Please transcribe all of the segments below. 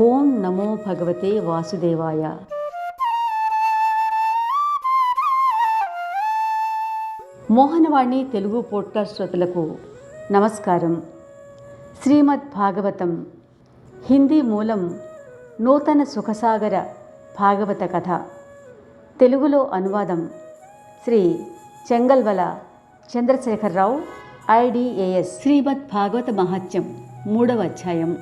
ఓం నమో భగవతే వాసుదేవాయ. మోహనవాణి తెలుగు పోడ్కాస్ట్ శ్రోతలకు నమస్కారం. శ్రీమద్ భాగవతం హిందీ మూలం నూతన సుఖసాగర భాగవత కథ. తెలుగులో అనువాదం శ్రీ చెంగల్వల చంద్రశేఖరరావు ఐడిఏఎస్ శ్రీమద్ భాగవత మహత్యం మూడవ అధ్యాయం.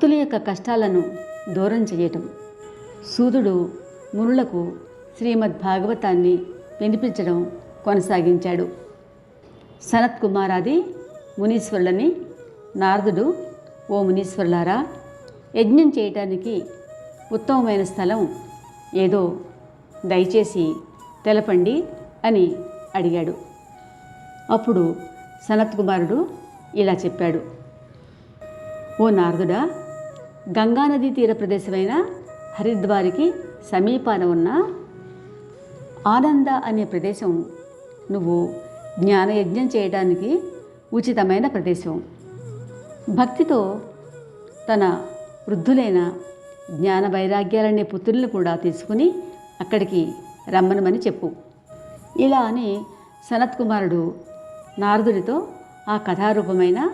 భక్తుల యొక్క కష్టాలను దూరం చేయటం. సూదుడు మునులకు శ్రీమద్ భాగవతాన్ని వినిపించడం కొనసాగించాడు. సనత్ కుమారాది మునీశ్వరులని నారదుడు ఓ మునీశ్వరులారా యజ్ఞం చేయటానికి ఉత్తమమైన స్థలం ఏదో దయచేసి తెలపండి అని అడిగాడు. అప్పుడు సనత్ కుమారుడు ఇలా చెప్పాడు ఓ నారదుడా గంగానదీ తీర ప్రదేశమైన హరిద్వారికి సమీపాన ఉన్న ఆనంద అనే ప్రదేశం. నువ్వు జ్ఞానయజ్ఞం చేయడానికి ఉచితమైన ప్రదేశం. భక్తితో తన వృద్ధులైన జ్ఞాన వైరాగ్యాలనే పుత్రులను కూడా తీసుకుని అక్కడికి రమ్మనమని చెప్పు. ఇలా అని సనత్ కుమారుడు నారదుడితో ఆ కథారూపమైన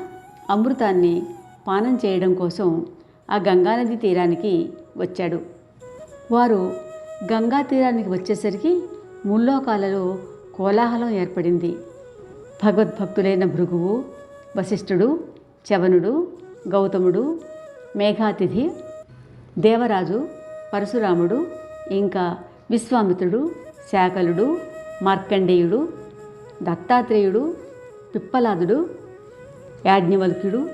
అమృతాన్ని పానం చేయడం కోసం ఆ గంగానది తీరానికి వచ్చాడు. వారు గంగా తీరానికి వచ్చేసరికి ముల్లోకాలలో కోలాహలం ఏర్పడింది. భగవద్భక్తులైన భృగువు వశిష్ఠుడు చవనుడు గౌతముడు మేఘాతిథి దేవరాజు పరశురాముడు ఇంకా విశ్వామిత్రుడు శాకలుడు మార్కండేయుడు దత్తాత్రేయుడు పిప్పలాదుడు యాజ్ఞవల్క్యుడు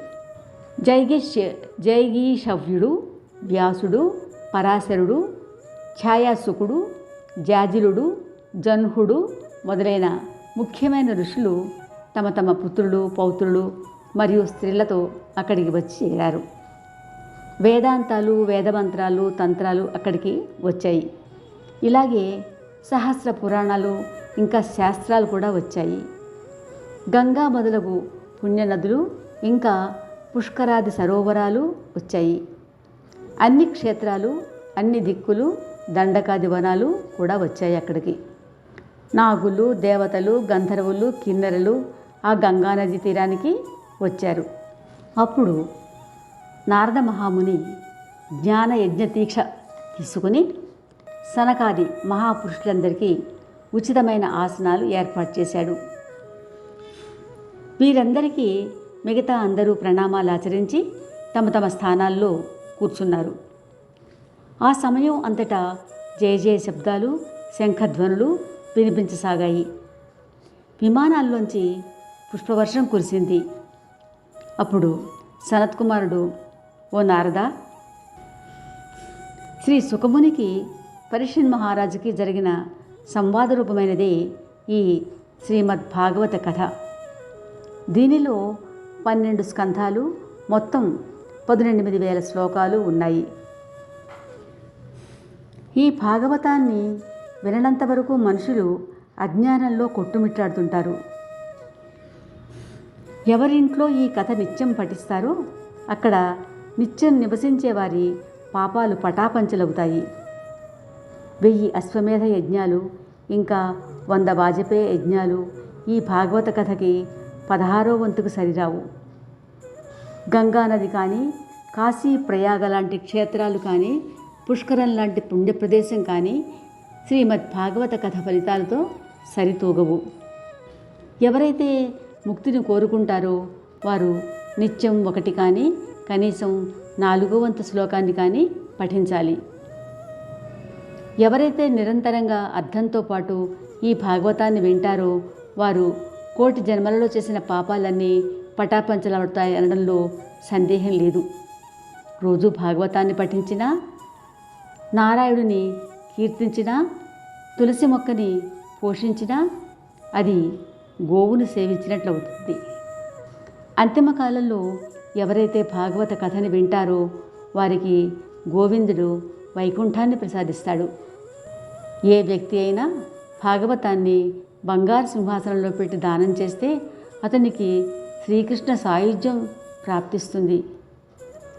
జైగిష్ జైగీషవ్యుడు వ్యాసుడు పరాశరుడు ఛాయాసుకుడు జాజిలుడు జన్హుడు మొదలైన ముఖ్యమైన ఋషులు తమ తమ పుత్రులు పౌత్రులు మరియు స్త్రీలతో అక్కడికి వచ్చి చేరారు. వేదాంతాలు వేదమంత్రాలు తంత్రాలు అక్కడికి వచ్చాయి. ఇలాగే సహస్ర పురాణాలు ఇంకా శాస్త్రాలు కూడా వచ్చాయి. గంగా మొదలగు పుణ్యనదులు ఇంకా పుష్కరాది సరోవరాలు వచ్చాయి. అన్ని క్షేత్రాలు అన్ని దిక్కులు దండకాది వనాలు కూడా వచ్చాయి అక్కడికి. నాగులు దేవతలు గంధర్వులు కిన్నెరలు ఆ గంగానది తీరానికి వచ్చారు. అప్పుడు నారద మహాముని జ్ఞాన యజ్ఞ దీక్ష తీసుకుని సనకాది మహాపురుషులందరికీ ఉచితమైన ఆసనాలు ఏర్పాటు చేశాడు. వీరందరికీ మిగతా అందరూ ప్రణామాలు ఆచరించి తమ తమ స్థానాల్లో కూర్చున్నారు. ఆ సమయం అంతటా జయ జయ శబ్దాలు శంఖధ్వనులు వినిపించసాగాయి. విమానాల్లోంచి పుష్పవర్షం కురిసింది. అప్పుడు సనత్కుమారుడు ఓ నారద! శ్రీ సుఖమునికి పరిషన్ మహారాజుకి జరిగిన సంవాద రూపమైనదే ఈ శ్రీమద్ భాగవత కథ. దీనిలో పన్నెండు స్కంధాలు మొత్తం పదునెనిమిది వేల శ్లోకాలు ఉన్నాయి. ఈ భాగవతాన్ని విననంత వరకు మనుషులు అజ్ఞానంలో కొట్టుమిట్టాడుతుంటారు. ఎవరింట్లో ఈ కథ నిత్యం పఠిస్తారో అక్కడ నిత్యం నివసించే వారి పాపాలు పటాపంచలవుతాయి. వెయ్యి అశ్వమేధ యజ్ఞాలు ఇంకా వంద వాజపేయ యజ్ఞాలు ఈ భాగవత కథకి పదహారో వంతుకు సరిరావు. గంగానది కానీ కాశీ ప్రయాగ లాంటి క్షేత్రాలు కానీ పుష్కరం లాంటి పుణ్య ప్రదేశం కానీ శ్రీమద్ భాగవత కథ ఫలితాలతో సరితూగవు. ఎవరైతే ముక్తిని కోరుకుంటారో వారు నిత్యం ఒకటి కానీ కనీసం నాలుగో వంతు శ్లోకాన్ని కానీ పఠించాలి. ఎవరైతే నిరంతరంగా అర్థంతో పాటు ఈ భాగవతాన్ని వింటారో వారు కోటి జన్మలలో చేసిన పాపాలన్నీ పటాపంచలవుతాయి అనడంలో సందేహం లేదు. రోజు భాగవతాన్ని పఠించినా నారాయణుని కీర్తించినా తులసి మొక్కని పోషించినా అది గోవును సేవించినట్లవుతుంది. అంతిమ కాలంలో ఎవరైతే భాగవత కథని వింటారో వారికి గోవిందుడు వైకుంఠాన్ని ప్రసాదిస్తాడు. ఏ వ్యక్తి అయినా భాగవతాన్ని బంగారు సింహాసనంలో పెట్టి దానం చేస్తే అతనికి శ్రీకృష్ణ సాయుధ్యం ప్రాప్తిస్తుంది.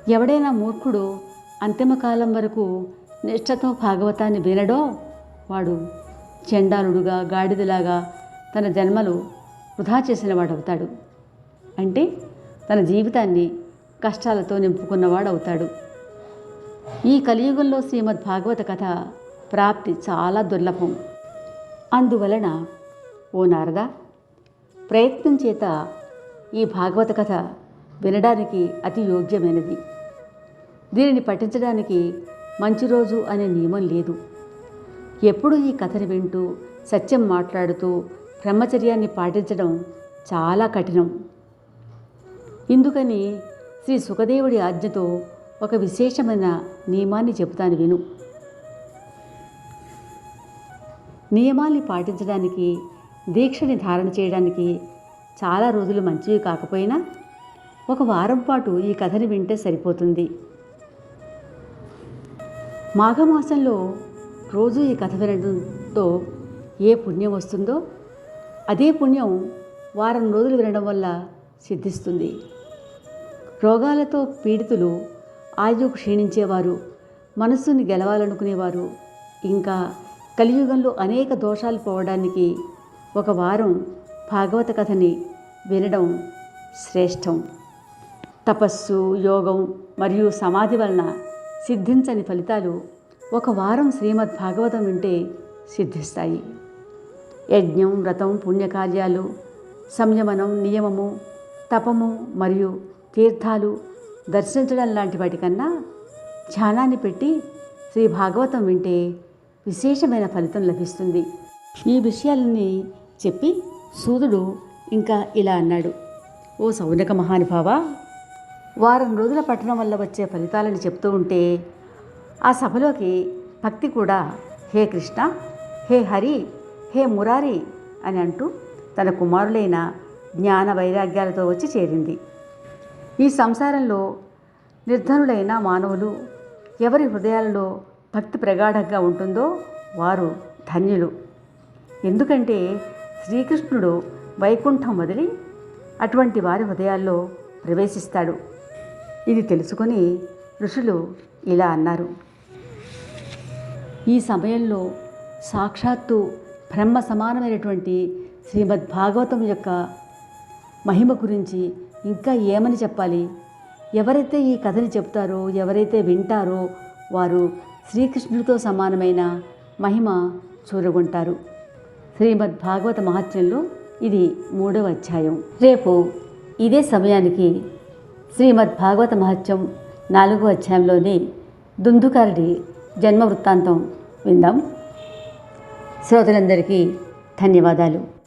ఎవడైనా మూర్ఖుడు అంతిమకాలం వరకు నిష్ఠతో భాగవతాన్ని వినడో వాడు చెండాలుడుగా గాడిదలాగా తన జన్మలు వృధా చేసిన వాడవుతాడు. అంటే తన జీవితాన్ని కష్టాలతో నింపుకున్నవాడవుతాడు. ఈ కలియుగంలో శ్రీమద్ భాగవత కథ ప్రాప్తి చాలా దుర్లభం. అందువలన ఓ నారద ప్రయత్నం చేత ఈ భాగవత కథ వినడానికి అతి యోగ్యమైనది. దీనిని పఠించడానికి మంచి రోజు అనే నియమం లేదు. ఎప్పుడు ఈ కథని వింటూ సత్యం మాట్లాడుతూ బ్రహ్మచర్యాన్ని పాటించడం చాలా కఠినం. ఇందుకని శ్రీ సుఖదేవుడి ఆజ్ఞతో ఒక విశేషమైన నియమాన్ని చెబుతాను విను. నియమాల్ని పాటించడానికి దీక్షని ధారణ చేయడానికి చాలా రోజులు మంచివి కాకపోయినా ఒక వారం పాటు ఈ కథని వింటే సరిపోతుంది. మాఘమాసంలో రోజు ఈ కథ వినడంతో ఏ పుణ్యం వస్తుందో అదే పుణ్యం వారం రోజులు వినడం వల్ల సిద్ధిస్తుంది. రోగాలతో పీడితులు ఆయువు క్షీణించేవారు మనస్సుని గెలవాలనుకునేవారు ఇంకా కలియుగంలో అనేక దోషాలు పోవడానికి ఒక వారం భాగవత కథని వినడం శ్రేష్టం. తపస్సు యోగం మరియు సమాధి వలన సిద్ధించని ఫలితాలు ఒక వారం శ్రీమద్ భాగవతం వింటే సిద్ధిస్తాయి. యజ్ఞం వ్రతం పుణ్యకార్యాలు సంయమనం నియమము తపము మరియు తీర్థాలు దర్శించడం లాంటి వాటికన్నా ధ్యానాన్ని పెట్టి శ్రీ భాగవతం వింటే విశేషమైన ఫలితం లభిస్తుంది. ఈ విషయాలని చెప్పి సూదుడు ఇంకా ఇలా అన్నాడు. ఓ సౌనక మహానుభావ వారం రోజుల పట్టణం వల్ల వచ్చే ఫలితాలను చెప్తూ ఉంటే ఆ సభలోకి భక్తి కూడా హే కృష్ణ హే హరి హే మురారి అని అంటూ తన కుమారులైన జ్ఞాన వైరాగ్యాలతో వచ్చి చేరింది. ఈ సంసారంలో నిర్ధనులైన మానవులు ఎవరి హృదయాలలో భక్తి ప్రగాఢంగా ఉంటుందో వారు ధన్యులు. ఎందుకంటే శ్రీకృష్ణుడు వైకుంఠం వదిలి అటువంటి వారి హృదయాల్లో ప్రవేశిస్తాడు. ఇది తెలుసుకొని ఋషులు ఇలా అన్నారు. ఈ సమయంలో సాక్షాత్తు బ్రహ్మ సమానమైనటువంటి శ్రీమద్ భాగవతం యొక్క మహిమ గురించి ఇంకా ఏమని చెప్పాలి? ఎవరైతే ఈ కథని చెప్తారో ఎవరైతే వింటారో వారు శ్రీకృష్ణుడితో సమానమైన మహిమ చూరగొంటారు. శ్రీమద్ భాగవత మహత్యంలో ఇది మూడవ అధ్యాయం. రేపు ఇదే సమయానికి శ్రీమద్ భాగవత మహత్యం నాలుగో అధ్యాయంలోని దుందుకారుడి జన్మ వృత్తాంతం విందాం. శ్రోతలందరికీ ధన్యవాదాలు.